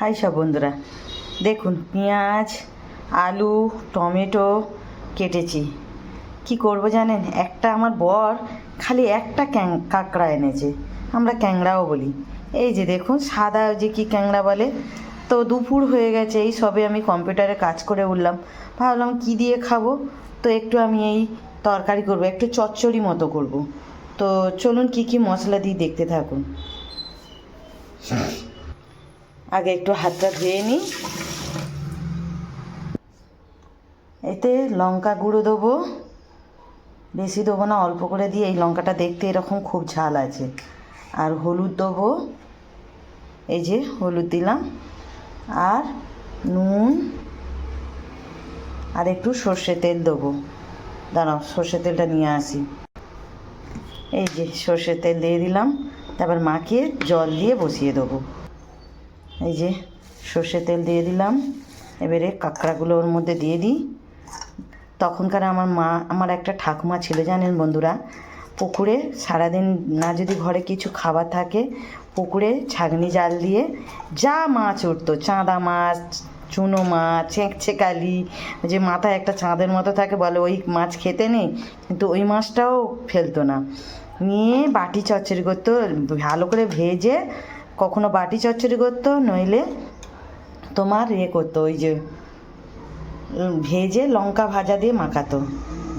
High সব বন্ধুরা। দেখুন, পেঁয়াজ, আলু, টমেটো কেটেছি। কি করব জানেন? একটা আমার বর খালি একটা ক্যাং, কাঁকড়া এনেছে। আমরা ক্যাংড়াও বলি। এই যে দেখুন, সাদা যে কি ক্যাংড়া বলে। তো দুপুর হয়ে গেছে, এই সবে আমি কম্পিউটারে কাজ করে উঠলাম। ভাবলাম কি দিয়ে খাব? তো একটু আমি এই তরকারি করব, একটু চচ্চড়ি মতো করব। তো চলুন কি কি মশলা দিয়ে দেখতে থাকুন। আগে একটু হাতটা ধুয়ে নিই। এতে লঙ্কা গুঁড়ো দেবো। বেশি দেবো না, অল্প করে দিয়ে এই লঙ্কাটা দেখতে এরকম খুব ঝাল আছে। আর হলুদ দেবো। এই যে হলুদ দিলাম। আর নুন। আর একটু সর্ষে তেল দেবো। দাঁড়াও, সর্ষে তেলটা নিয়ে আসি। এই যে সর্ষের তেল দিয়ে দিলাম। তারপর মাখিয়ে জল দিয়ে বসিয়ে দেবো। এই যে সর্ষের তেল দিয়ে দিলাম। এবারে কাঁকড়াগুলো ওর মধ্যে দিয়ে দিই। তখনকার আমার মা, আমার একটা ঠাকুমা ছিল, জানেন বন্ধুরা? পুকুরে সারাদিন না যদি ঘরে কিছু খাবার থাকে, পুকুরে ছাগনি জাল দিয়ে যা মাছ উঠতো, চাঁদা মাছ, চুনো মাছ চেঁকচেকালি যে মাথায় একটা চাঁদের মতো থাকে বলে ওই মাছ খেতে নেই, কিন্তু ওই মাছটাও ফেলতো না। নিয়ে বাটি চচ্চড়ি করতো, ভালো করে ভেজে কখনো বাটি চচ্চড়ি করতো, নইলে তোমার ইয়ে করতো, ওই যে ভেজে লঙ্কা ভাজা দিয়ে মাখাতো।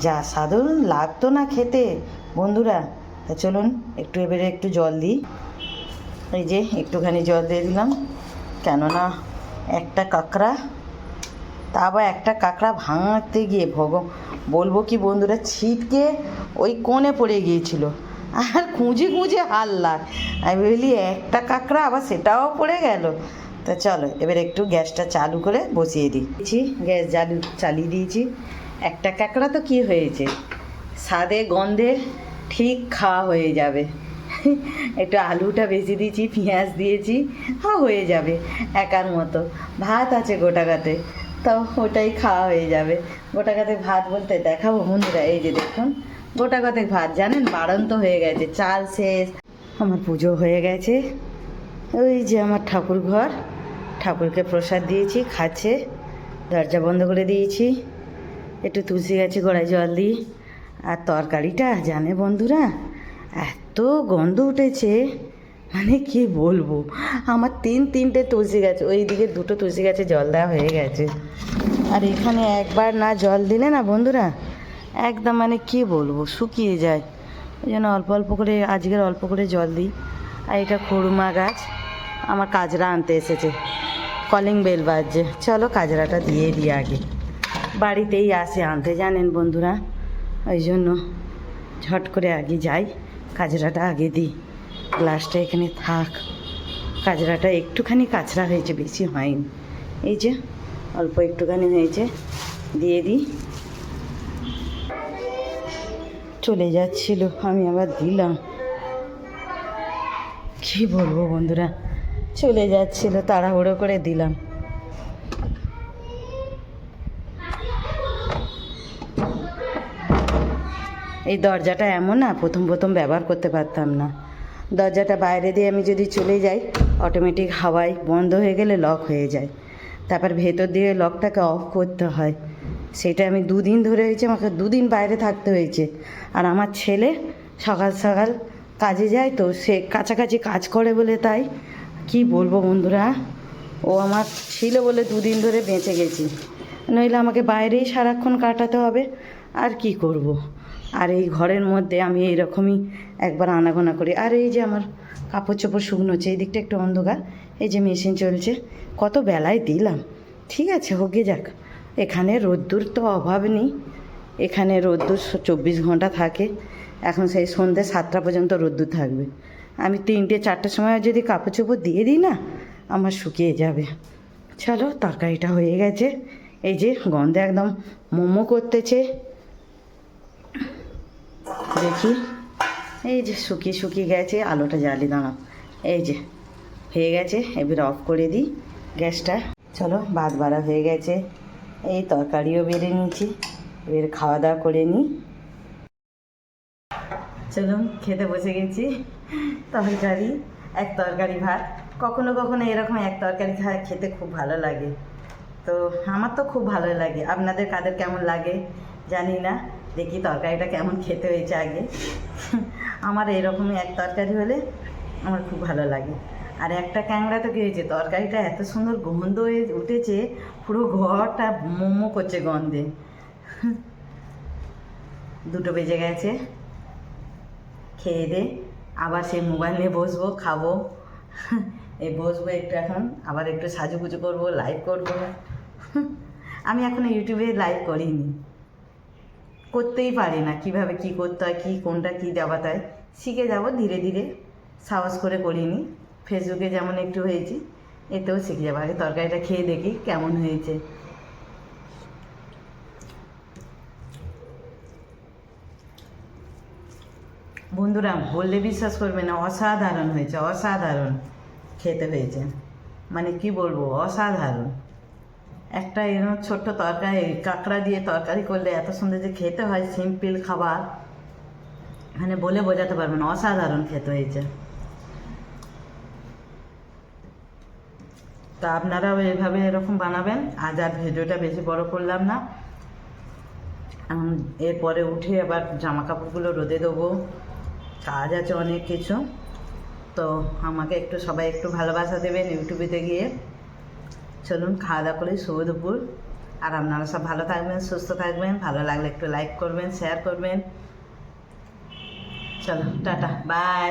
যা সাধারণ লাগতো না খেতে। বন্ধুরা, তা চলুন, একটু এবারে একটু জল দিই। এই যে, একটুখানি জল দিয়ে দিলাম। কেননা একটা কাঁকড়া, তা আবার একটা কাঁকড়া ভাঙাতে গিয়ে ভগ বলব কি বন্ধুরা, ছিটকে ওই কোণে পড়ে গিয়েছিল। আর খুঁজে খুঁজে হাল্লা আমি বলি, একটা কাঁকড়া, আবার সেটাও পড়ে গেল। তা চলো, এবার একটু গ্যাসটা চালু করে বসিয়ে দিচ্ছি গ্যাস চালু, চালিয়ে দিয়েছি। একটা কাঁকড়া তো কি হয়েছে? স্বাদে, গন্ধে ঠিক খাওয়া হয়ে যাবে। একটু আলুটা বেশি দিয়েছি, পেঁয়াজ দিয়েছি হ্যাঁ হয়ে যাবে একার মতো। ভাত আছে গোটাকাতে তো ওটাই খাওয়া হয়ে যাবে। গোটাকাতে ভাত বলতে দেখাবো বন্ধুরা, এই যে দেখুন। গোটাকাতে ভাত, জানেন? বাড়ন্ত হয়ে গেছে, চাল শেষ। আমার পুজো হয়ে গেছে। ওই যে আমার ঠাকুর ঘর, ঠাকুরকে প্রসাদ দিয়েছি, খাচ্ছে, দরজা বন্ধ করে দিয়েছি। একটু তুলসী গাছে গোড়ায় জল দিই। আর তরকারিটা, জানে বন্ধুরা? এত গন্ধ উঠেছে। মানে কি বলব? আমার তিন তিনটে তুলসী গাছ, ওই দিকে দুটো তুলসী গাছে জল দেওয়া হয়ে গেছে। আর এখানে একবার না জল দিলে না বন্ধুরা একদম মানে কি বলব, শুকিয়ে যায়। ওই জন্য অল্প অল্প করে, আজকের অল্প করে জল দিই। আর এটা খুরমা গাছ, আমার কাজরা আনতে এসেছে। কলিং বেল বাজছে। চলো কাজরাটা দিয়ে দিই আগে। বাড়িতেই আসে আনতে, জানেন বন্ধুরা? ওই জন্য ঝট করে আগে যাই, কাজরাটা আগে দিই। গ্লাসটা এখানে থাক। কাজরাটা একটুখানি কাঁচরা হয়েছে, বেশি হয়নি। এই যে, অল্প একটুখানি হয়েছে, দিয়ে দিই। চলে যাচ্ছিল, আমি আবার দিলাম। কি বলব বন্ধুরা? চলে যাচ্ছিল, তাড়াহুড়ো করে দিলাম। এই দরজাটা এমন না, প্রথম প্রথম ব্যবহার করতে পারতাম না। দরজাটা বাইরে দিয়ে আমি যদি চলে যাই অটোমেটিক হাওয়ায় বন্ধ হয়ে গেলে লক হয়ে যায়। তারপর ভেতর দিয়ে লকটাকে অফ করতে হয়। সেটা আমি দুদিন ধরে হয়েছে, আমাকে দুদিন বাইরে থাকতে হয়েছে। আর আমার ছেলে সকাল সকাল কাজে যায় তো, সে কাছাকাছি কাজ করে বলে তাই। কি বলব বন্ধুরা, ও আমার ছিল বলে দুদিন ধরে বেঁচে গেছি। নইলে আমাকে বাইরেই সারাক্ষণ কাটাতে হবে, আর কি করব। আর এই ঘরের মধ্যে আমি এইরকমই একবার আনাগোনা করি। আর এই যে আমার কাপড় চোপড় শুকনো হচ্ছে, এই দিকটা একটু অন্ধকার, এই যে মেশিন চলছে, কত বেলায় দিলাম। ঠিক আছে, হোকে যাক। এখানে রোদ্দুর তো অভাব নেই। এখানে রোদ্দুর চব্বিশ ঘণ্টা থাকে। এখন সেই সন্ধ্যে সাতটা পর্যন্ত রোদ্দুর থাকবে। আমি তিনটে, চারটের সময় যদি কাপড় চোপড় দিয়ে দিই না, আমার শুকিয়ে যাবে। চলো, তরকারিটা হয়ে গেছে। এই যে গন্ধে একদম মোমো করতেছে। দেখি। এই যে শুকিয়ে শুকিয়ে গেছে, আলোটা জ্বালি দাঁড়াও এই যে, হয়ে গেছে। এবার অফ করে দিই গ্যাসটা। চলো, ভাত বাড়া হয়ে গেছে। এই তরকারিও বেড়ে নিয়েছি। এবার খাওয়া দাওয়া করে নিই। চলুন, খেতে বসে গেছি। তরকারি, এক তরকারি ভাত। কখনো কখনো এরকম এক তরকারি খেতে খুব ভালো লাগে। তো আমার তো খুব ভালো লাগে। আপনাদের কাদের কেমন লাগে? জানি না। দেখি তরকারিটা কেমন খেতে হয়েছে আগে। আমার এরকমই এক তরকারি হলে আমার খুব ভালো লাগে। আর একটা ক্যাংড়া তো কী হয়েছে তরকারিটা এত সুন্দর গন্ধ হয়ে উঠেছে, পুরো ঘরটা মোমো করছে গন্ধে। দুটো বেজে গেছে, খেয়ে দে, আবার সেই মোবাইল নিয়ে বসবো, খাব। এই বসবো একটু এখন, আবার একটু সাজুগুজু করব লাইভ করব। আমি এখনও ইউটিউবে লাইভ করিনি। করতেই পারি না, কীভাবে কি করতে হয়, কী কোনটা কী দেওয়া হয় শিখে যাব, ধীরে ধীরে, সাহস করে করিনি। ফেসবুকে যেমন একটু হয়েছি, এতেও শিখে যাব। আগে তরকারিটা খেয়ে দেখি কেমন হয়েছে। বন্ধুরা, বললে বিশ্বাস করবে না, অসাধারণ হয়েছে, অসাধারণ খেতে হয়েছে। মানে কি বলব, অসাধারণ। একটা এরকম ছোট্ট তরকারি, কাঁকড়া দিয়ে তরকারি করলে এত সুন্দর যে খেতে হয় সিম্পল খাবার। মানে বলে বোঝাতে পারবে না, অসাধারণ খেতে হয়েছে। তা আপনারাও এভাবে এরকম বানাবেন। আজ আর ভিডিওটা বেশি বড় করলাম না। এরপরে উঠে আবার জামা কাপড়গুলো রোদে দেবো কাজ আছে অনেক কিছু। তো আমাকে একটু, সবাই একটু ভালোবাসা দেবেন ইউটিউবেতে গিয়ে। চলুন, খাওয়া দাওয়া করি শুভ দুপুর। আর আপনারা সব ভালো থাকবেন, সুস্থ থাকবেন। ভালো লাগলে একটু লাইক করবেন শেয়ার করবেন। চলো, টাটা বাই